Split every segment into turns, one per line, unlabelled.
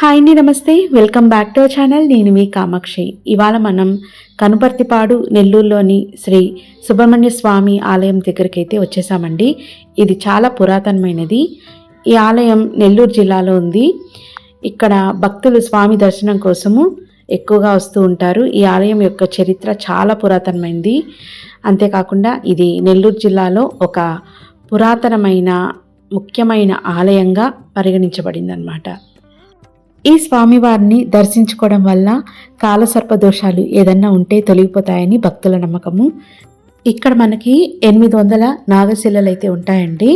Hi అండి నమస్తే. Welcome back to our channel. నేను మీ కామాక్షి. ఇవాళ మనం కనుపర్తిపాడు నెల్లూరులోని శ్రీ సుబ్రహ్మణ్య స్వామి ఆలయం దగ్గరికి అయితే వచ్చేసామండి. ఇది చాలా పురాతనమైనది. ఈ ఆలయం నెల్లూరు జిల్లాలో ఉంది. ఇక్కడ భక్తులు స్వామి దర్శనం కోసము ఎక్కువగా వస్తూ ఉంటారు. ఈ ఆలయం యొక్క చరిత్ర చాలా పురాతనమైనది అంతేకాకుండా ఇది నెల్లూరు జిల్లాలో ఒక పురాతనమైన ముఖ్యమైన ఆలయంగా పరిగణించబడిందనమాట ఈ స్వామివారిని దర్శించుకోవడం వల్ల కాలసర్ప దోషాలు ఏదన్నా ఉంటే తొలగిపోతాయని భక్తుల నమ్మకము. ఇక్కడ మనకి ఎనిమిది వందల నాగశిలలు అయితే ఉంటాయండి.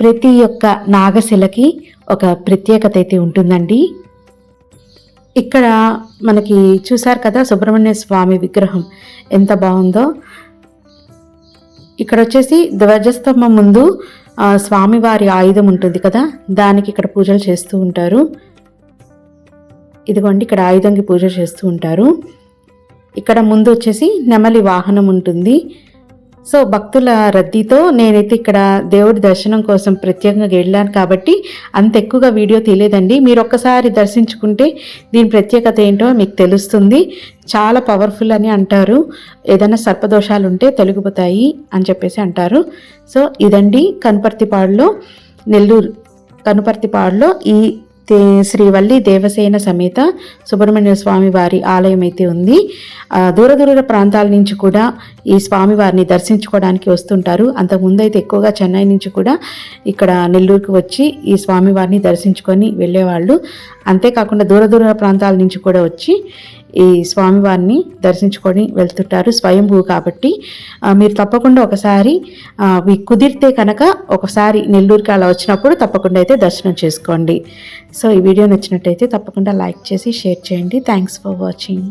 ప్రతి ఒక్క నాగశిలకి ఒక ప్రత్యేకత అయితే ఉంటుందండి. ఇక్కడ మనకి చూసారు కదా సుబ్రహ్మణ్య స్వామి విగ్రహం ఎంత బాగుందో. ఇక్కడ వచ్చేసి ధ్వజస్తంభం ముందు స్వామివారి ఆయుధం ఉంటుంది కదా దానికి ఇక్కడ పూజలు చేస్తూ ఉంటారు. ఇదిగోండి ఇక్కడ ఆయుధంకి పూజ చేస్తూ ఉంటారు. ఇక్కడ ముందు వచ్చేసి నెమలి వాహనం ఉంటుంది. సో భక్తుల రద్దీతో నేనైతే ఇక్కడ దేవుడి దర్శనం కోసం ప్రత్యేకంగా వెళ్ళాను కాబట్టి అంత ఎక్కువగా వీడియో తీయలేదండి. మీరు ఒక్కసారి దర్శించుకుంటే దీని ప్రత్యేకత ఏంటో మీకు తెలుస్తుంది. చాలా పవర్ఫుల్ అని అంటారు. ఏదైనా సర్పదోషాలు ఉంటే తొలగిపోతాయి అని చెప్పేసి అంటారు. సో ఇదండి కనుపర్తిపాడులో నెల్లూరు. కనుపర్తిపాడులో ఈ శ్రీవల్లి దేవసేన సమేత సుబ్రహ్మణ్య స్వామి వారి ఆలయం అయితే ఉంది. దూర దూర ప్రాంతాల నుంచి కూడా ఈ స్వామి వారిని దర్శించుకోవడానికి వస్తుంటారు. అంతకుముందు అయితే ఎక్కువగా చెన్నై నుంచి కూడా ఇక్కడ నెల్లూరుకు వచ్చి ఈ స్వామివారిని దర్శించుకొని వెళ్ళేవాళ్ళు. అంతేకాకుండా దూర దూర ప్రాంతాల నుంచి కూడా వచ్చి ఈ స్వామివారిని దర్శించుకొని వెళ్తుంటారు స్వయంభూ కాబట్టి. మీరు తప్పకుండా ఒకసారి మీకు కుదిరితే కనుక ఒకసారి నెల్లూరుకి అలా వచ్చినప్పుడు తప్పకుండా అయితే దర్శనం చేసుకోండి. సో ఈ వీడియో నచ్చినట్టయితే తప్పకుండా లైక్ చేసి షేర్ చేయండి. Thanks for watching